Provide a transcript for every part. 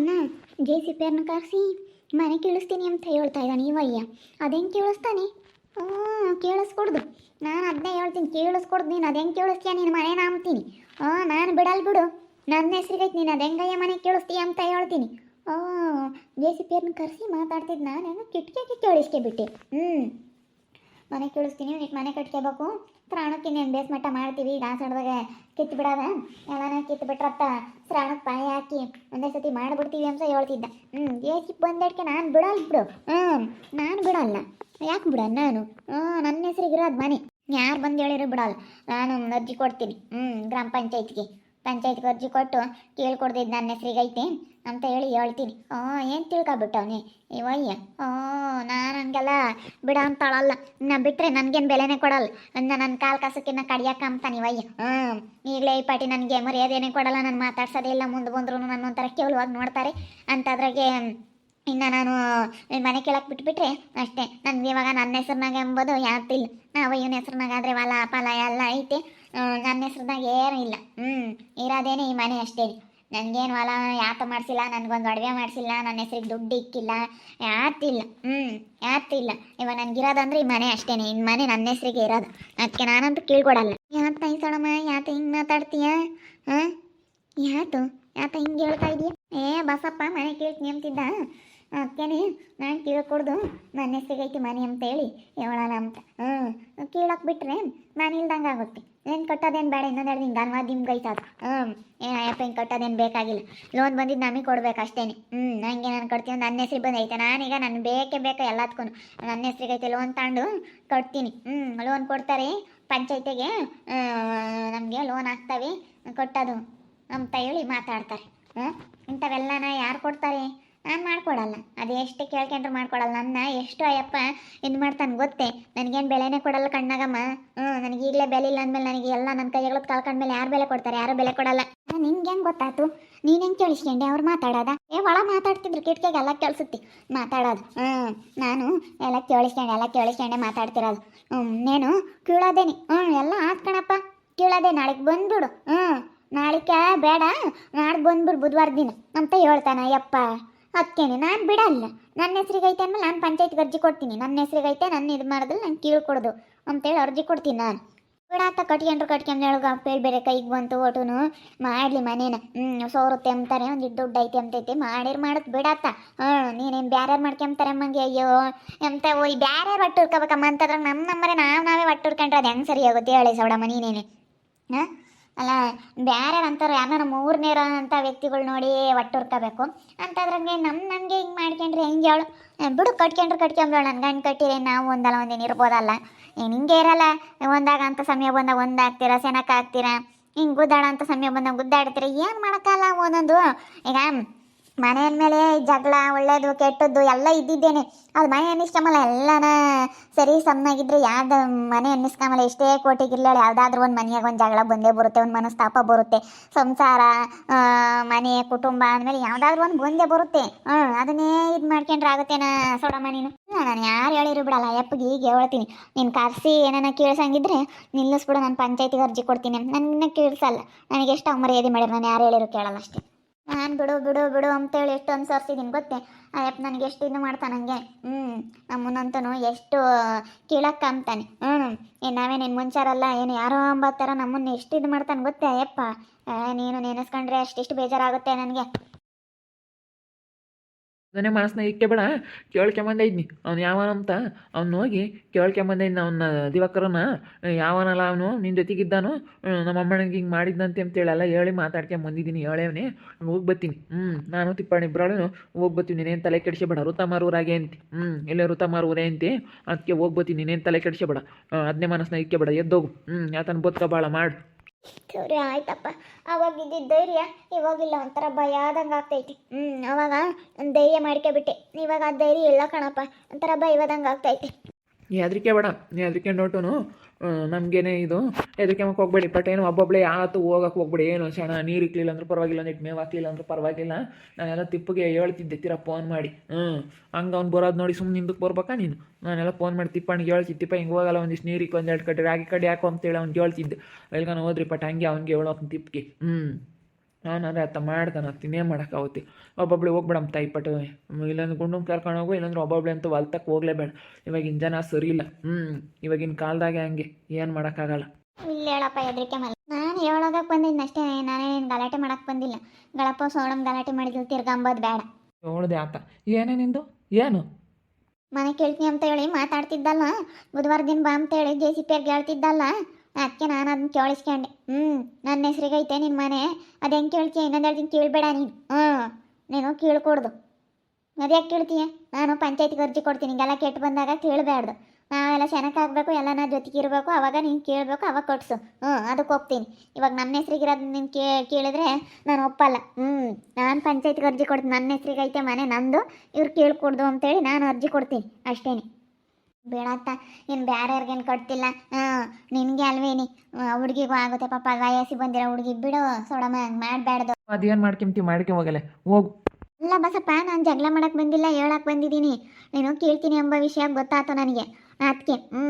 ಅವನ್ನ J C ಪೇರ್ನ ಕರೆಸಿ ಮನೆ ಕೇಳಿಸ್ತೀನಿ ಅಂತ ಹೇಳ್ತಾ ಇದ್ದಾನೆ ಇವಯ್ಯ ಅದೇನು ಕೇಳಿಸ್ತಾನೆ? ಹ್ಞೂ ಕೇಳಿಸ್ಕೊಡ್ದು. ನಾನು ಅದನ್ನೇ ಹೇಳ್ತೀನಿ, ಕೇಳಿಸ್ಕೊಡ್ದು ನೀನು. ಅದು ಹೆಂಗೆ ಕೇಳಿಸ್ತೀಯ ನೀನು? ಮನೆ ನಂಬ್ತೀನಿ ಹ್ಞೂ ನಾನು ಬಿಡಲ್ಲ ಬಿಡು. ನನ್ನ ಹೆಸ್ರಿಗೈತೆ ನೀನು. ಅದು ಹೆಂಗಯ್ಯ ಮನೆ ಕೇಳಿಸ್ತೀಯ ಅಂತ ಹೇಳ್ತೀನಿ. ಓ ಜೆ ಸಿ ಪೇರ್ನ ಕರೆಸಿ ಮಾತಾಡ್ತಿದ್ದು ನಾನು. ಕಿಟಕಿಗೆ ಕೇಳಿಸ್ಕೊಬಿಟ್ಟೆ ಹ್ಞೂ ಮನೆ ಕೇಳಿಸ್ತೀನಿ ನೀಟ್ ಮನೆ ಕಟ್ಕೋಬೇಕು. ಪ್ರಾಣಕ್ಕೆ ಇನ್ನೇನು ಬೇಸ್ ಮಟ್ಟ ಮಾಡ್ತೀವಿ ಆಸಡ್ದಾಗ ಕಿತ್ತು ಬಿಡದ ಎಲ್ಲಾನ ಕಿತ್ತು ಬಿಟ್ರತ್ತ ಸ್ರಾಣಕ್ಕೆ ಪಾಯ ಹಾಕಿ ಒಂದೇ ಸತಿ ಮಾಡಿಬಿಡ್ತೀವಿ ಅಂತ ಹೇಳ್ತಿದ್ದ. ಹ್ಞೂ ಏಸಿ ಬಂದಡ್ಕೆ ನಾನು ಬಿಡಲ್ಲ ಬಿಡು. ಹ್ಞೂ ನಾನು ಬಿಡಲ್ಲ. ಯಾಕೆ ಬಿಡ ನಾನು? ಹ್ಞೂ ನನ್ನ ಹೆಸ್ರಿಗಿರೋದು ಮನೆ. ಯಾರು ಬಂದು ಹೇಳಿರೋ ಬಿಡಲ್ಲ. ನಾನು ಅರ್ಜಿ ಕೊಡ್ತೀನಿ. ಹ್ಞೂ ಗ್ರಾಮ ಪಂಚಾಯತ್ಗೆ. ಪಂಚಾಯತ್ಗೆ ಅರ್ಜಿ ಕೊಟ್ಟು ಕೇಳ್ಕೊಡ್ದಿದ್ದು ನನ್ನ ಹೆಸ್ರಿಗೈತೆ. ಅಂತ ಹೇಳಿ ಹೇಳ್ತೀನಿ. ಹ್ಞೂ ಏನು ತಿಳ್ಕೊಬಿಟ್ಟವನಿ? ಇವಯ್ಯ ಓ ನಾನು ಹಂಗೆಲ್ಲ ಬಿಡ ಅಂತಾಳಲ್ಲ. ನಾ ಬಿಟ್ಟರೆ ನನಗೇನು ಬೆಲೆನೇ ಕೊಡಲ್ಲ. ನನ್ನ ನನ್ನ ಕಾಲು ಕಸಕ್ಕಿನ್ನ ಕಡಿಯಕ್ಕೆ ಅಂತಾನೆ ಇವಯ್ಯ ಹ್ಞೂ ಈಗಲೇ ಈ ಪಾಟಿ ನನಗೆ ಮರ್ಯಾದೆನೇ ಕೊಡಲ್ಲ. ನಾನು ಮಾತಾಡ್ಸೋದೇ ಇಲ್ಲ. ಮುಂದೆ ಬಂದ್ರೂ ನನ್ನ ಒಂಥರ ಕೇವಲವಾಗಿ ನೋಡ್ತಾರೆ. ಅಂತದ್ರಾಗೆ, ಇನ್ನು ನಾನು ಮನೆ ಕೆಳಗೆ ಬಿಟ್ಬಿಟ್ರೆ ಅಷ್ಟೇ. ನನಗೆ ಇವಾಗ ನನ್ನ ಹೆಸ್ರನಾಗ ಎಂಬುದು ಯಾತಿಲ್ಲ ನಾವು ಇವನ ಹೆಸ್ರನಾಗ ಆದರೆ ಹೊಲ ಫಲ ಎಲ್ಲ ಐತೆ. ನನ್ನ ಹೆಸ್ರನಾಗ ಏನೂ ಇಲ್ಲ. ಹ್ಞೂ ಇರೋದೇನೆ ಈ ಮನೆ ಅಷ್ಟೇ. ನನಗೇನು ಹೊಲ ಯಾತ ಮಾಡಿಸಿಲ್ಲ, ನನಗೊಂದು ಅಡುಗೆ ಮಾಡಿಸಿಲ್ಲ ನನ್ನ ಹೆಸ್ರಿಗೆ ದುಡ್ಡು ಇಕ್ಕಿಲ್ಲ ಯಾತಿಲ್ಲ ಹ್ಞೂ ಯಾತಿಲ್ಲ ಇವಾಗ ನನಗಿರೋದಂದ್ರೆ ಈ ಮನೆ ಅಷ್ಟೇ ಇನ್ನು ಮನೆ ನನ್ನ ಹೆಸ್ರಿಗೆ ಇರೋದು. ಅದಕ್ಕೆ ನಾನಂತೂ ಕೇಳ್ಕೊಡಲ್ಲ. ಯಾತ ಐಸೋಣಮ್ಮ ಯಾತ ಹಿಂಗೆ ಮಾತಾಡ್ತೀಯ? ಹಾಂ? ಯಾತು? ಯಾತ ಹಿಂಗೆ ಹೇಳ್ತಾ ಇದೀಯ? ಏ, ಬಸಪ್ಪ, ಮನೆ ಕೇಳ್ತೀನಿ ಅಂತಿದ್ದ. ಅದಕ್ಕೇನೆ ನಾನು ಕೇಳ್ಕೊಡ್ದು ನನ್ನ ಹೆಸರಿಗೈತಿ ಮನೆ ಅಂತ ಹೇಳಿ ಹೇಳೋಣ ಅಂತ. ಹ್ಞೂ ಕೇಳಕ್ಕೆ ಬಿಟ್ರೆ ನಾನು ಇಲ್ದಂಗೆ ಆಗುತ್ತೆ. ಏನು ಕಟ್ಟೋದೇನು ಬೇಡ ಇನ್ನೊಂದೆರಡು ದಿನ ಅನ್ವಾದ ನಿಮ್ಗೆ ಐತದ ಹ್ಞೂ ಏನು ಅಯ್ಯಪ್ಪ ಹಿಂಗೆ ಕಟ್ಟೋದೇನು ಬೇಕಾಗಿಲ್ಲ. ಲೋನ್ ಬಂದಿದ್ದು ನಮಗೆ ಕೊಡ್ಬೇಕು ಅಷ್ಟೇ ಹ್ಞೂ ನನಗೆ ನಾನು ಒಂದು ನನ್ನ ಹೆಸ್ರಿಗೆ ಬಂದೈತೆ. ನಾನೀಗ ನಾನು ಬೇಕೇ ಬೇಕು ಎಲ್ಲದಕ್ಕೂ ನನ್ನ ಹೆಸ್ರಿಗೈತೆ ಲೋನ್ ತಗೊಂಡು ಕಟ್ತೀನಿ. ಹ್ಞೂ ಲೋನ್ ಕೊಡ್ತಾರೆ ಪಂಚಾಯ್ತಿಗೆ. ನಮಗೆ ಲೋನ್ ಹಾಕ್ತವೆ. ಕೊಟ್ಟದು. ಅಂತ ಹೇಳಿ ಮಾತಾಡ್ತಾರೆ. ಹ್ಞೂ ಇಂಥವೆಲ್ಲನ ಯಾರು ಕೊಡ್ತಾರೆ? ನಾನು ಮಾಡ್ಕೊಡಲ್ಲ. ಅದು ಎಷ್ಟು ಕೇಳ್ಕೊಂಡ್ರು ಮಾಡ್ಕೊಡಲ್ಲ. ನನ್ನ ಎಷ್ಟು ಅಯ್ಯಪ್ಪ ಇದು ಮಾಡ್ತಾನೆ ಗೊತ್ತೇ? ನನಗೇನು ಬೆಲೆನೇ ಕೊಡಲ್ಲ ಕಣ್ಣಾಗಮ್ಮ. ಹ್ಞೂ, ನನಗೆ ಈಗಲೇ ಬೆಲೆ ಇಲ್ಲ ಅಂದಮೇಲೆ ನನಗೆ ಎಲ್ಲ ನನ್ನ ಕೈಗಳದ್ದು ಕಳ್ಕೊಂಡ್ಮೇಲೆ ಯಾರು ಬೆಲೆ ಕೊಡ್ತಾರೆ? ಯಾರು ಬೆಲೆ ಕೊಡಲ್ಲ. ನಿಂಗೆ ಹೆಂಗೆ ಗೊತ್ತಾಯ್ತು ನೀನು ಹೆಂಗೆ ಕೇಳಿಸ್ಕೊಂಡೆ? ಅವ್ರು ಮಾತಾಡೋದ? ಏ, ಒಳ ಮಾತಾಡ್ತಿದ್ರು, ಕಿಟಕಿಗೆ ಎಲ್ಲ ಕೇಳಿಸುತ್ತಿ. ಮಾತಾಡೋದು. ಹ್ಞೂ, ನಾನು ಎಲ್ಲ ಕೇಳಿಸ್ಕೊಂಡೆ ಎಲ್ಲ ಕೇಳಿಸ್ಕೊಂಡೆ ಮಾತಾಡ್ತಿರೋದು. ಹ್ಞೂ, ನೀನು ಕೀಳೋದೇನಿ. ಹ್ಞೂ, ಎಲ್ಲ ಆತ್ ಕಣಪ್ಪ. ಕೀಳೋದೆ, ನಾಳೆಗೆ ಬಂದ್ಬಿಡು. ಹ್ಞೂ, ನಾಳಿಕ ಬೇಡ. ನಾಡ್ದು ಬಂದ್ಬಿಡು ಬುಧವಾರ ದಿನ. ಅಂತ ಹೇಳ್ತಾನ ಯಪ್ಪ ಅದಕ್ಕೇನೆ ನಾನು ಬಿಡಲ್ಲ. ನನ್ನ ಹೆಸ್ರಿಗೈತೆ ಅಂದ್ಮೇಲೆ ನಾನು ಪಂಚಾಯತ್ಗೆ ಅರ್ಜಿ ಕೊಡ್ತೀನಿ. ನನ್ನ ಹೆಸ್ರಿಗೈತೆ ನನ್ನ ಇದು ಮಾಡಿದ್ರೆ ನಾನು ಕೀಳ್ಕೊಡೋದು ಅಂತೇಳಿ ಅರ್ಜಿ ಕೊಡ್ತೀನಿ ನಾನು. ಬಿಡಾತ ಕಟ್ಕೊಂಡ್ರು ಕಟ್ಕೊಂಡು ಪೇಳ್ ಬೇರೆ ಕೈಗೆ ಬಂತು ಒಟುನು ಮಾಡಲಿ ಮನೇನ. ಹ್ಞೂ ಸೋರುತ್ತೆ ಅಂತಾರೆ, ಒಂದು ದುಡ್ಡು ಐತೆ ಅಂತೈತಿ. ಮಾಡಿರ್ ಮಾಡತ್ ಬಿಡಾತ ಹಾಂ ನೀನೇನು ಬ್ಯಾರ್ಯಾರು ಮಾಡ್ಕೊಂತಾರೆ ಅಮ್ಮಂಗೆ? ಅಯ್ಯೋ, ಎಂತ ಓಯ್ ಬ್ಯಾರ್ಯಾರು ಒಟ್ಟು ಹುಡ್ಕೋಬೇಕಮ್ಮ ಅಂತಂದ್ರೆ ನಮ್ಮ ನಮ್ಮರೆ ನಾವು ನಾವೇ ಒಟ್ಟು ಹುಡ್ಕೊಂಡ್ರೆ ಅದು ಹೆಂಗೆ ಸರಿ ಆಗುತ್ತೆ ಹೇಳಿ ಸೌಡಮ್ಮ ನೀನೇನೆ. ಹಾಂ? ಅಲ್ಲ ಬೇರೆ ಅಂತಾರೆ ಯಾರು ಮೂರನೇರ ಅಂತ ವ್ಯಕ್ತಿಗಳು ನೋಡಿ ಒಟ್ಟು ಹುರ್ಕೋಬೇಕು. ಅಂತದ್ರಂಗೆ ನಮ್ಮ ನನಗೆ ಹಿಂಗೆ ಮಾಡ್ಕೊಂಡ್ರೆ ಹೆಂಗೆ ಹೇಳು ಬಿಡು, ಕಟ್ಕೊಂಡ್ರೆ ಕಟ್ಕೊಂಬೇಳು ನನ್ನ ಗಂಡು ಕಟ್ಟಿರಿ ನಾವು ಒಂದಲ್ಲ, ಒಂದೇನು ಇರ್ಬೋದಲ್ಲ. ಏನು ಹಿಂಗೆ ಇರಲ್ಲ. ಒಂದಾಗ ಅಂತ ಸಮಯ ಬಂದಾಗ ಒಂದಾಗ್ತೀರಾ ಸೆನಕ ಆಗ್ತೀರಾ? ಹಿಂಗೆ ಗುದ್ದಾಡೋ ಅಂತ ಸಮಯ ಬಂದಾಗ ಗುದ್ದಾಡ್ತೀರಾ? ಏನು ಮಾಡೋಕ್ಕಲ್ಲ ಒಂದೊಂದು ಈಗ ಮನೆಯ ಮೇಲೆ ಜಗಳ, ಒಳ್ಳೇದು, ಕೆಟ್ಟದ್ದು ಎಲ್ಲ ಇದ್ದಿದ್ದೇನೆ. ಅದು ಮನೆ ಅನ್ನಿಸ್ಕೊಂಬಲ್ಲ ಎಲ್ಲನ ಸರಿ ಸಮನಾಗಿದ್ರೆ ಯಾವ್ದು ಮನೆ ಅನ್ನಿಸ್ಕೊಂಬಲ್ಲ ಎಷ್ಟೇ ಕೋಟಿಗಿರ್ಲಾಳ ಯಾವ್ದಾದ್ರು ಒಂದು ಮನೆಯಾಗ ಒಂದು ಜಗಳ ಬಂದೇ ಬರುತ್ತೆ, ಒಂದು ಮನಸ್ತಾಪ ಬರುತ್ತೆ. ಸಂಸಾರ ಮನೆ, ಕುಟುಂಬ ಅಂದಮೇಲೆ ಯಾವ್ದಾದ್ರು ಒಂದು ಬಂದೇ ಬರುತ್ತೆ. ಹ್ಞೂ ಅದನ್ನೇ ಇದು ಮಾಡ್ಕೊಂಡ್ರೆ ಆಗುತ್ತೇನ ಸೋಡಮ್ಮ ನೀನು. ನಾನು ಯಾರು ಹೇಳಿರು ಬಿಡಲ್ಲ, ಅಯ್ಯಪ್ಪಗೆ ಈಗ ಹೇಳ್ತೀನಿ. ನೀನು ಕರೆಸಿ ಏನಾನ ಕೇಳ್ಸಂಗಿದ್ರೆ ನಿಲ್ಲಿಸ್ಬಿಡು, ನಾನು ಪಂಚಾಯತಿಗೆ ಅರ್ಜಿ ಕೊಡ್ತೀನಿ ನನ್ನ ಕೇಳಿಸಲ್ಲ. ನನಗೆ ಎಷ್ಟು ಮರ್ಯಾದೆ ಮಾಡ್ಯಾರ ನಾನು ಯಾರು ಹೇಳಿರು ಕೇಳಲ್ಲ ಅಷ್ಟೇ. ನಾನು ಬಿಡು ಬಿಡು ಬಿಡು ಅಂತೇಳಿ ಎಷ್ಟು ಅನ್ಸರ್ಸಿದ್ದೀನಿ ಗೊತ್ತೇ? ಅಯ್ಯಪ್ಪ, ನನಗೆ ಎಷ್ಟು ಇದು ಮಾಡ್ತಾನೆ ಹಂಗೆ ಹ್ಞೂ ನಮ್ಮನ್ನಂತೂ ಎಷ್ಟು ಕೀಳಕ್ಕ ಅಂತಾನೆ. ಹ್ಞೂ ಏನು ನಾವೇನೇನು ಮುಂಚಾರಲ್ಲ, ಏನು ಯಾರೋ ಅಂಬತ್ತಾರ ನಮ್ಮನ್ನ ಎಷ್ಟು ಇದು ಮಾಡ್ತಾನೆ ಗೊತ್ತೇ ಅಯ್ಯಪ್ಪ? ನೀನು ನೆನೆಸ್ಕೊಂಡ್ರೆ ಅಷ್ಟಿಷ್ಟು ಬೇಜಾರಾಗುತ್ತೆ ನನಗೆ. ಅದನ್ನೇ ಮನಸ್ಸನ್ನ ಇಕ್ಕೆ ಬೇಡ ಕೇಳ್ಕೊಂಬಂದೈದ್ನಿ. ಅವ್ನು ಯಾವನಂತ ಅವ್ನು ಹೋಗಿ ಕೇಳ್ಕೊಂಬಂದೈದ್ನ ಅವನ್ನ ದಿವಾಕರನ ಯಾವನಲ್ಲ ಅವನು? ನಿನ್ನ ಜೊತೆಗಿದ್ದಾನು? ನಮ್ಮ ಅಮ್ಮನಿಗೆ ಹಿಂಗೆ ಮಾಡಿದ್ದಂತೆ ಅಂತೇಳಿ ಎಲ್ಲ ಹೇಳಿ ಮಾತಾಡ್ಕೊಂಬಂದಿದ್ದೀನಿ. ಹೇಳೇವನಿ ಹೋಗಿ ಬರ್ತೀನಿ. ಹ್ಞೂ ನಾನು ತಿಪ್ಪಾಣಿ ಇಬ್ಬರಾಳು ಹೋಗಿ ಬರ್ತೀನಿ. ನೀನೇನು ತಲೆ ಕೆಡಿಸಬೇಡ. ಋತ ಊರಾಗೆ ಅಂತ. ಹ್ಞೂ ಇಲ್ಲೇ ಋತಮಾರ್ ಊರೇ ಅಂತ. ಅದಕ್ಕೆ ಹೋಗಿ ಬರ್ತೀನಿ. ನೀನೇನು ತಲೆ ಕೆಡಿಸಬೇಡ. ಅದನ್ನೇ ಮನಸ್ಸನ್ನ ಇಕ್ಕೆ ಬೇಡ ಎದ್ದೋಗು. ಹ್ಞೂ ಯಾತನ ಬದುಕ ಭಾಳ ಮಾಡು. ಸರಿ, ಆಯ್ತಪ್ಪ. ಅವಾಗ ಇದ್ದಿದ್ದ ಧೈರ್ಯ ಇವಾಗಿಲ್ಲ ಒಂಥರ ಭಯ ಆದಂಗೆ ಆಗ್ತೈತಿ. ಹ್ಞೂ ಅವಾಗ ಧೈರ್ಯ ಮಾಡ್ಕೊಬಿಟ್ಟೆ ಇವಾಗ ಆ ಧೈರ್ಯ ಇಲ್ಲ ಕಣಪ್ಪ. ಒಂಥರ ಭಯವಾದಂಗೆ ಆಗ್ತೈತಿ. ನೀ ಹೆದರಿಕೆ ಬೇಡ ನೀ ಹೆದರಿಕೆ ನೋಟುನು ನಮಗೇನೆ ಇದು. ಹೆದರಿಕೆ ಮಕ್ಕ ಹೋಗ್ಬೇಡಿ ಬಟ್ ಏನು ಒಬ್ಬೊಬ್ಬಳೆ ಯಾವತ್ತು ಹೋಗಕ್ಕೆ ಹೋಗ್ಬೇಡಿ, ಏನು ಸಣ್ಣ ನೀರು ಇಕ್ಲಿಲ್ಲ ಅಂದ್ರೆ ಪರವಾಗಿಲ್ಲ ಒಂದಿಟ್ಟು ಮೇವು ಹಾಕ್ಲಿಲ್ಲ ಅಂದ್ರೆ ಪರವಾಗಿಲ್ಲ. ನಾನೆಲ್ಲ ತಿಪ್ಪಗೆ ಹೇಳ್ತಿದ್ದೆ, ತೀರ ಫೋನ್ ಮಾಡಿ. ಹ್ಞೂ ಹಂಗೆ ಅವ್ನು ಬರೋದು ನೋಡಿ ಸುಮ್ಮನೆ ಹಿಂದಕ್ಕೆ ಬರ್ಬೇಕಾ ನೀನು? ನಾನೆಲ್ಲ ಫೋನ್ ಮಾಡಿ ತಿಪ್ಪಣ್ಣಿಗೆ ಹೇಳ್ತಿದ್ದೆ, ತಿಪ್ಪ ಹಿಂಗೆ ಹೋಗಲ್ಲ ಒಂದಿಷ್ಟು ನೀರಿಗೆ ಒಂದೆರಡು ಕಡೆ ರಾಗಿ ಕಡೆ ಯಾಕೋ ಅಂತೇಳಿ ಅವ್ನಿಗೆ ಹೇಳ್ತಿದ್ದೆ. ಎಲ್ಗಾನ ಹೋದ್ರಿ ಬಟ್ ಹಂಗೆ ಅವ್ನಿಗೆ ಹೇಳೋ ತಿಪ್ಪಿಗೆ. ಹ್ಞೂ ನಾನಾದ್ರೆ ಆತ ಮಾಡ್ತಾನೆ ಇನ್ನೇನು ಮಾಡೋಕ್ಕಾಗುತ್ತೆ ಒಬ್ಬೊಬ್ಳು ಹೋಗ್ಬೇಡಮ್ಮ ತಾಯಿ ಪಟ್ಟು ಇಲ್ಲಾಂದ್ರೆ ಗುಂಡು ಕರ್ಕೊಂಡು ಹೋಗು ಇಲ್ಲಾಂದ್ರೆ ಒಬ್ಬೊಬ್ಳು ಅಂತೂ ಹೊಲ್ತಕ್ಕೆ ಹೋಗ್ಲೇಬೇಡ. ಇವಾಗಿನ ಜನ ಸರಿ ಇಲ್ಲ. ಹ್ಞೂ ಇವಾಗಿನ ಕಾಲದಾಗೆ ಹಂಗೆ ಏನು ಮಾಡೋಕ್ಕಾಗಲ್ಲ ಇಲ್ಲ ಹೇಳಪ್ಪ ಹೆದರಿಕೆ ಮಲ್ಲ ನಾನು ಹೇಳೋದಕ್ಕೆ ಬಂದಿದ್ದೆ ಅಷ್ಟೇ ನಾನೇ ನೀನು ಗಲಾಟೆ ಮಾಡೋಕೆ ಬಂದಿಲ್ಲ. ಗಳಪ್ಪ ಸೋಣಮ್ ಗಲಾಟೆ ಮಾಡಿದ್ಲು ತಿರ್ಗಂಬೋದು ಬೇಡ. ಹೇಳ್ದೆ ಆತ. ಏನೇ ನಿಂದು? ಏನು? ಮನೆ ಕೇಳ್ತೀನಿ ಅಂತ ಹೇಳಿ ಮಾತಾಡ್ತಿದ್ದಲ್ಲ. ಬುಧವಾರ ದಿನ ಬಾ ಅಂತ ಹೇಳಿ ಜೆ ಸಿ ಪಿ ಅವ್ರಿಗೆ ಹೇಳ್ತಿದ್ದಲ್ಲ. ಅದಕ್ಕೆ ನಾನು ಅದನ್ನ ಕೇಳಿಸ್ಕೊಂಡೆ. ಹ್ಞೂ ನನ್ನ ಹೆಸ್ರಿಗೈತೆ ನಿನ್ನ ಮನೆ. ಅದು ಹೆಂಗೆ ಕೇಳ್ತೀಯ? ಇನ್ನೊಂದು ಹೇಳ್ತೀನಿ ಕೇಳಬೇಡ ನೀನು. ಹ್ಞೂ ನೀನು ಕೇಳ್ಕೊಡ್ದು. ಅದ್ಯಾಕೆ ಕೇಳ್ತೀಯ? ನಾನು ಪಂಚಾಯತ್ಗೆ ಅರ್ಜಿ ಕೊಡ್ತೀನಿ. ಹಿಂಗೆಲ್ಲ ಕೆಟ್ಟು ಬಂದಾಗ ಕೇಳಬೇಡ್ದು ನಾವೆಲ್ಲ ಚೆನ್ನಾಗಾಗಬೇಕು ಎಲ್ಲ ಜೊತೆಗೆ ಇರಬೇಕು. ಅವಾಗ ನೀನು ಕೇಳಬೇಕು, ಅವಾಗ ಕೊಟ್ಸು. ಹ್ಞೂ ಅದಕ್ಕೆ ಹೋಗ್ತೀನಿ. ಇವಾಗ ನನ್ನ ಹೆಸ್ರಿಗಿರೋದು ನೀನು ಕೇ, ಕೇಳಿದ್ರೆ ನಾನು ಒಪ್ಪಲ್ಲ. ಹ್ಞೂ ನಾನು ಪಂಚಾಯತ್ಗೆ ಅರ್ಜಿ ಕೊಡ್ತೀನಿ. ನನ್ನ ಹೆಸ್ರಿಗೈತೆ ಮನೆ, ನಂದು. ಇವ್ರು ಕೇಳ್ಕೊಡ್ದು ಅಂತೇಳಿ ನಾನು ಅರ್ಜಿ ಕೊಡ್ತೀನಿ. ಅಷ್ಟೇನೆ. ಬೇಡತ್ತ ಇನ್ನು ಬೇರೆ ಯಾರಿಗೇನು ಕೊಡ್ತಿಲ್ಲ? ಹಾಂ ನಿನಗೆ ಅಲ್ವೇನಿ? ಹುಡುಗಿಗೂ ಆಗುತ್ತೆ ಪಾಪ ವಯಸ್ಸಿಗೆ ಬಂದಿರೋ ಹುಡುಗಿ. ಬಿಡು ಸೋಡಮ್ಮ ಹಂಗೆ ಮಾಡಬೇಡ್ದು ಅದೇನು ಮಾಡ್ಕೊಂತೀವಿ ಮಾಡ್ಕೊಂಡ್ ಹೋಗಲ್ಲ ಹೋಗು. ಅಲ್ಲ ಬಸಪ್ಪ ನಾನು ಜಗಳ ಮಾಡಕ್ಕೆ ಬಂದಿಲ್ಲ ಹೇಳಕ್ಕೆ ಬಂದಿದ್ದೀನಿ. ನೀನು ಕೇಳ್ತೀನಿ ಎಂಬ ವಿಷಯ ಗೊತ್ತಾಯ್ತು ನನಗೆ. ಅದಕ್ಕೆ ಹ್ಞೂ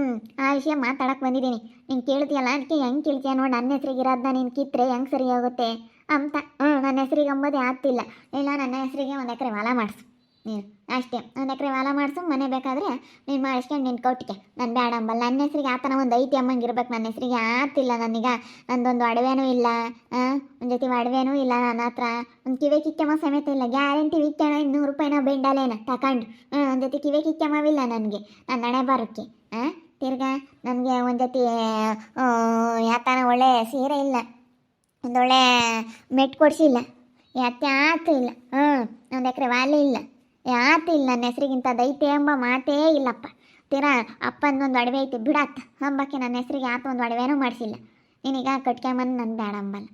ಆ ವಿಷಯ ಮಾತಾಡಕ್ಕೆ ಬಂದಿದ್ದೀನಿ. ನೀನು ಕೇಳ್ತೀಯಲ್ಲ ಅದಕ್ಕೆ ಹೆಂಗೆ ಕೇಳ್ತೀಯ ನೋಡಿ ನನ್ನ ಹೆಸ್ರಿಗೆ ಇರೋದನ್ನ ನೀನು ಕಿತ್ತರೆ ಹೆಂಗೆ ಸರಿ ಹೋಗುತ್ತೆ? ಅಂತ. ಹ್ಞೂ ನನ್ನ ಹೆಸ್ರಿಗೆ ಅಂಬೋದೇ ಆಗ್ತಿಲ್ಲ. ಇಲ್ಲ ನನ್ನ ಹೆಸ್ರಿಗೆ ಒಂದು ಎಕರೆ ಹೊಲ ಮಾಡಿಸು. ನೀನು ಅಷ್ಟೇ. ಒಂದು ಎಕರೆ ಹೊಲ ಮಾಡಿಸು, ಮನೆ ಬೇಕಾದರೆ ನೀನು ಮಾಡಿಸ್ಕೊಂಡು ನಿನ್ನ ಕೊಟ್ಟಿಗೆ. ನಾನು ಬೇಡ ಅಂಬಲ್ಲ ನನ್ನ ಹೆಸ್ರಿಗೆ ಥರ ಒಂದು ಐತಿ ಅಮ್ಮಂಗೆ ಇರ್ಬೇಕು. ನನ್ನ ಹೆಸ್ರಿಗೆ ಆತಿಲ್ಲ ನನಗೆ ನಂದೊಂದು ಒಡವೆನೂ ಇಲ್ಲ. ಒಂದು ಜೊತೆ ಒಡವೆನೂ ಇಲ್ಲ ನನ್ನ ಹತ್ರ. ಒಂದು ಕಿವೆ ಕಿಕ್ಕಮ್ಮ ಸಮೇತ ಇಲ್ಲ. ಗ್ಯಾರಂಟಿ ವಿಕ್ಕಣ ಇನ್ನೂರು ರೂಪಾಯಿನ ಬೆಂಡಲೇನ. ತಕೊಂಡು. ಹಾಂ ಒಂದು ಜೊತೆ ಕಿವೆ ಕಿಕ್ಕಮ್ಮವಿಲ್ಲ ನನಗೆ. ನನ್ನ ಹಣೆ ಬರೋಕ್ಕೆ. ಹಾಂ ತಿರ್ಗಾ ನನಗೆ ಒಂದು ಜೊತೆ ಯಾತನ ಒಳ್ಳೆ ಸೀರೆ ಇಲ್ಲ. ಒಂದೊಳ್ಳೆ ಮೆಟ್ ಕೊಡಿಸಿಲ್ಲ ಯಾಕೆ ಆತು ಇಲ್ಲ. ಹ್ಞೂ ಒಂದು ಎಕರೆ ವಾಲೆ ಇಲ್ಲ. ಯಾತು ಇಲ್ಲ, ನನ್ನ ಹೆಸರಿಗಿಂತ ದೈತೆ ಎಂಬ ಮಾತೇ ಇಲ್ಲಪ್ಪ. ತೀರಾ ಅಪ್ಪನೊಂದು ಅಡವೆ ಐತೆ ಬಿಡತ್ತ ಅಂಬಕ್ಕೆ ನನ್ನ ಹೆಸರಿಗೆ ಆತ ಒಂದು ಒಡವೆನೂ ಮಾಡಿಸಿಲ್ಲ. ನೀನೀಗ ಕಟ್ಕೊಂಬಂದು ನನ್ನ ಬೇಡ ಅಂಬಲ್ಲ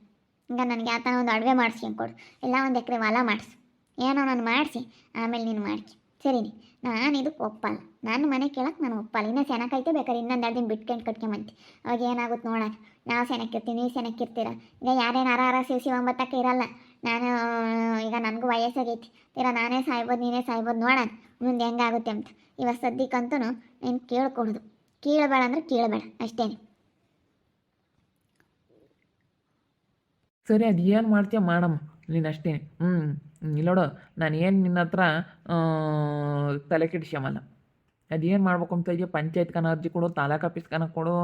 ಈಗ ನನಗೆ ಆತನ ಒಂದು ಅಡವೆ ಮಾಡಿಸ್ಕೊಂಡು ಕೊಡು. ಇಲ್ಲ, ಒಂದು ಎಕರೆ ಹೊಲ ಮಾಡಿಸು. ಏನೋ ನಾನು ಮಾಡಿಸಿ, ಆಮೇಲೆ ನೀನು ಮಾಡ್ಕಿ. ಸರಿನಿ ನಾನು ಇದಕ್ಕೆ ಒಪ್ಪಲ್ಲ. ನನ್ನ ಮನೆ ಕೇಳಕ್ಕೆ ನಾನು ಒಪ್ಪಲ್ಲ. ಇನ್ನೂ ಸೆನಕೈತೆ ಬೇಕಾದ್ರೆ ಇನ್ನೊಂದು ಎರಡು ದಿನ ಬಿಟ್ಕೊಂಡು ಕಟ್ಕೊಂಬಂತಿ ಅವಾಗ ಏನಾಗುತ್ತೆ ನೋಡೋಣ. ನಾವು ಸೆನಕ್ಕಿರ್ತೀವಿ ನೀವು ಸೆನಕ್ಕಿರ್ತೀರ ಈಗ ಯಾರೇನು ಆರ ಆರ ಶಿವ ಶಿವ ಒಂಬತ್ತಕ್ಕೆ ಇರಲ್ಲ. ನಾನು, ಈಗ ನನಗೂ ವಯಸ್ಸಾಗೈತಿ. ತೀರಾ ನಾನೇ ಸಾಯ್ಬೋದು, ನೀನೇ ಸಾಯ್ಬೋದು ನೋಡೋಣ. ಮುಂದೆ ಹೆಂಗಾಗುತ್ತೆ ಅಂತ. ಇವಾಗ ಸದ್ಯಕ್ಕಂತೂ ನೀನು ಕೇಳ್ಕೊಡ್ದು. ಕೇಳಬೇಡ ಅಂದ್ರೆ ಕೇಳಬೇಡ ಅಷ್ಟೇ ಸರಿ, ಅದು ಏನು ಮಾಡ್ತೀಯ ಮಾಡಮ್ಮ. ನೀನು ಅಷ್ಟೇ ಹ್ಞೂ ಇಲ್ಲೋಡು, ನಾನು ಏನು ನಿನ್ನ ಹತ್ರ ತಲೆ ಕೆಡಿಸ್ಯಮಲ್ಲ. ಅದೇನು ಮಾಡ್ಬೇಕು ಅಂತ ಇದೆಯಾ? ಪಂಚಾಯತ್ಗನ ಅರ್ಜಿ ಕೊಡು, ತಾಲೂಕು ಆಫೀಸ್ಗನ ಕೊಡು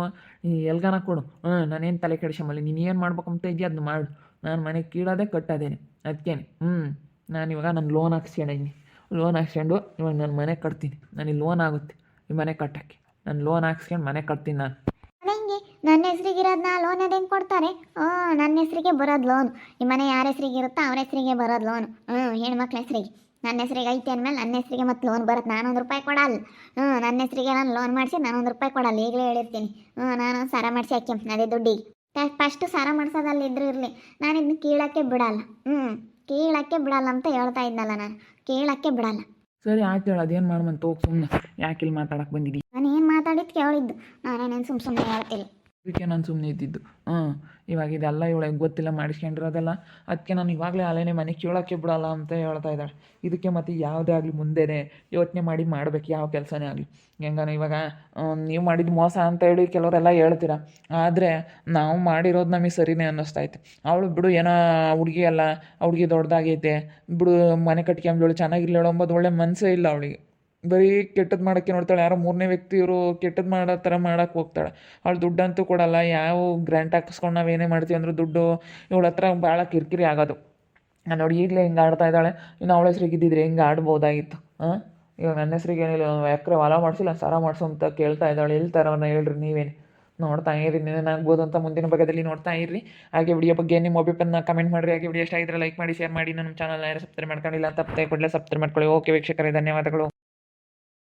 ಎಲ್ಗನ ಕೊಡು. ಹ್ಞೂ ನಾನೇನು ತಲೆ ಕೆಡಿಸ್ಯಮಲ್ಲ. ನೀನು ಏನು ಮಾಡ್ಬೇಕು ಅಂತ ಇದೆಯಾ? ಅದನ್ನ ಮಾಡು. ನಾನು ಮನೆ ಕೀಳೋದೇ ಕಟ್ಟೋದೇನೆ. ಅದಕ್ಕೆ ಹ್ಞೂ ನಾನು ಇವಾಗ ನಾನು ಲೋನ್ ಹಾಕ್ಸ್ಕೊಂಡಿದ್ದೀನಿ ಲೋನ್ ಹಾಕ್ಸ್ಕೊಂಡು ಇವಾಗ ನಾನು ಮನೆ ಕಟ್ತೀನಿ. ನನಗೆ ಲೋನ್ ಆಗುತ್ತೆ ಈ ಮನೆ ಕಟ್ಟೋಕ್ಕೆ. ನಾನು ಲೋನ್ ಹಾಕ್ಸ್ಕೊಂಡು ಮನೆ ಕಟ್ತೀನಿ ನಾನು. ನನಗೆ ನನ್ನ ಹೆಸರಿಗೆ ಇರೋದನ್ನ ಲೋನ್ ಅದು ಹೆಂಗೆ ಕೊಡ್ತಾರೆ? ಹ್ಞೂ ನನ್ನ ಹೆಸರಿಗೆ ಬರೋದು ಲೋನ್ ಈ ಮನೆ ಯಾರ ಹೆಸರಿಗೆ ಇರುತ್ತೋ ಅವ್ರ ಹೆಸರಿಗೆ ಬರೋದು ಲೋನ್ ಹ್ಞೂ ಹೆಣ್ಮಕ್ಳ ಹೆಸರಿಗೆ. ನನ್ನ ಹೆಸರಿಗೆ ಐತೆ ಅಂದಮೇಲೆ ನನ್ನ ಹೆಸರಿಗೆ ಮತ್ತೆ ಲೋನ್ ಬರುತ್ತೆ ನಾನೊಂದು ರೂಪಾಯಿ ಕೊಡಲ್ಲ. ಹ್ಞೂ ನನ್ನ ಹೆಸರಿಗೆ ನಾನು ಲೋನ್ ಮಾಡಿಸಿ ನಾನೊಂದು ರೂಪಾಯಿ ಕೊಡಲ್ಲ. ಈಗಲೇ ಹೇಳಿರ್ತೀನಿ. ಹ್ಞೂ ನಾನು ಸಾರ ಮಾಡಿಸಿ ಹಾಕಿ ಅದೇ ದುಡ್ಡಿಗೆ. ಫಸ್ಟು ಸಾರ ಮಾಡ್ಸೋದಲ್ಲಿ ಇದ್ರೂ ಇರಲಿ. ನಾನು ಇದನ್ನ ಕೀಳಕ್ಕೆ ಬಿಡಲ್ಲ. ಹ್ಞೂ ಕೀಳಕ್ಕೆ ಬಿಡಲ್ಲ ಅಂತ ಹೇಳ್ತಾ ಇದ್ನಲ್ಲ ನಾನು. ಕೀಳಕ್ಕೆ ಬಿಡಲ್ಲ. ಸರಿ ಆಯ್ತು ಹೇಳು. ಅದೇನು ಮಾಡ್ಮಂತ ಹೋಗಿ ಸುಮ್ಮನೆ ಯಾಕೆ ಇಲ್ಲಿ ಮಾತಾಡಕ್ಕೆ ಬಂದಿದ್ದಿ ನಾನು ಏನು ಮಾತಾಡಿದ್ದು ಕೇಳಿದ್ದು. ನಾನೇನೇನು ಸುಮ್ಮ ಸುಮ್ಮನೆ ಹೇಳ್ತಿಲ್ಲ ಅದಕ್ಕೆ ನಾನು ಸುಮ್ಮನೆ ಇದ್ದಿದ್ದು. ಹಾಂ ಇವಾಗ ಇದೆಲ್ಲ ಇವಳಿಗೆ ಗೊತ್ತಿಲ್ಲ ಮಾಡಿಸ್ಕೊಂಡಿರೋದೆಲ್ಲ ಅದಕ್ಕೆ ನಾನು ಇವಾಗಲೇ ಅಲ್ಲೇನೆ ಮನೆ ಕೇಳೋಕ್ಕೆ ಬಿಡಲ್ಲ ಅಂತ ಹೇಳ್ತಾ ಇದ್ದಾಳೆ. ಇದಕ್ಕೆ ಮತ್ತೆ ಯಾವುದೇ ಆಗಲಿ ಮುಂದೆನೇ ಯೋಚನೆ ಮಾಡಿ ಮಾಡಬೇಕು, ಯಾವ ಕೆಲಸನೇ ಆಗಲಿ. ಹೆಂಗಾನ ಇವಾಗ ನೀವು ಮಾಡಿದ ಮೋಸ ಅಂತ ಹೇಳಿ ಕೆಲವರೆಲ್ಲ ಹೇಳ್ತೀರ. ಆದರೆ ನಾವು ಮಾಡಿರೋದು ನಮಗೆ ಸರಿನೇ ಅನ್ನಿಸ್ತೈತೆ ಅವಳು ಬಿಡು, ಏನೋ ಹುಡುಗಿ ಅಲ್ಲ, ಹುಡುಗಿ ದೊಡ್ಡದಾಗೈತೆ ಬಿಡು, ಮನೆ ಕಟ್ಕೊಂಬ್ಳು ಚೆನ್ನಾಗಿರ್ಲಿ ಅಂಬೋದು ಒಳ್ಳೆ ಮನಸ್ಸೇ ಇಲ್ಲ ಅವಳಿಗೆ. ಬರೀ ಕೆಟ್ಟದ್ದು ಮಾಡೋಕ್ಕೆ ನೋಡ್ತಾಳೆ. ಯಾರೋ ಮೂರನೇ ವ್ಯಕ್ತಿಯವರು ಕೆಟ್ಟದ್ದು ಮಾಡೋ ಥರ ಮಾಡೋಕ್ಕೆ ಹೋಗ್ತಾಳೆ. ಅವಳು ದುಡ್ಡಂತೂ ಕೊಡಲ್ಲ. ಯಾವ ಗ್ರ್ಯಾಂಟ್ ಹಾಕಿಸ್ಕೊಂಡು ನಾವು ಏನೇ ಮಾಡ್ತೀವಿ ಅಂದರೂ ದುಡ್ಡು ಇವಳ ಹತ್ರ ಭಾಳ ಕಿರಿಕಿರಿ ಆಗೋದು. ನಾನು ನೋಡಿ ಈಗಲೇ ಹಿಂಗೆ ಆಡ್ತಾ ಇದ್ದಾಳೆ. ಇನ್ನು ಅವಳ ಹೆಸ್ರಿಗೆ ಇದ್ದಿದ್ರೆ ಹಿಂಗೆ ಆಡ್ಬೋದಾಗಿತ್ತು? ಹಾಂ ಇವಾಗ ನನ್ನ ಹೆಸ್ರಿಗೆ ಏನಿಲ್ಲ. ಎಕರೆ ಹೊಲ ಮಾಡಿಸಿಲ್ಲ, ಸಾರ ಮಾಡಿಸು ಅಂತ ಕೇಳ್ತಾ ಇದ್ದಾಳೆ. ಎಲ್ಲಿ ಥರವನ್ನ ಹೇಳ್ರಿ ನೀವೇನು? ನೋಡ್ತಾ ಇರಿ. ಏನಾಗ್ಬೋದು ಅಂತ ಮುಂದಿನ ಭಾಗದಲ್ಲಿ ನೋಡ್ತಾ ಇರಿ ಹಾಗೆ ವಿಡಿಯೋ ಬಗ್ಗೆ ನಿಮ್ಮ ಅಭಿಪ್ರಾಯನ ಕಮೆಂಟ್ ಮಾಡಿರಿ. ಹಾಗೆ ವಿಡಿಯೋ ಇಷ್ಟ ಆಗಿದ್ರೆ ಲೈಕ್ ಮಾಡಿ ಶೇರ್ ಮಾಡಿ. ನಮ್ಮ ಚಾನಲ್ ಯಾರು ಸಬ್ಸ್ಕ್ರೈಬ್ ಮಾಡ್ಕೊಂಡಿಲ್ಲ ತಪ್ಪದೆ ಕೂಡಲೇ ಸಬ್ಸ್ಕ್ರೈಬ್ ಮಾಡ್ಕೊಳ್ಳಿ. ಓಕೆ ವೀಕ್ಷಕರೇ, ಧನ್ಯವಾದಗಳು.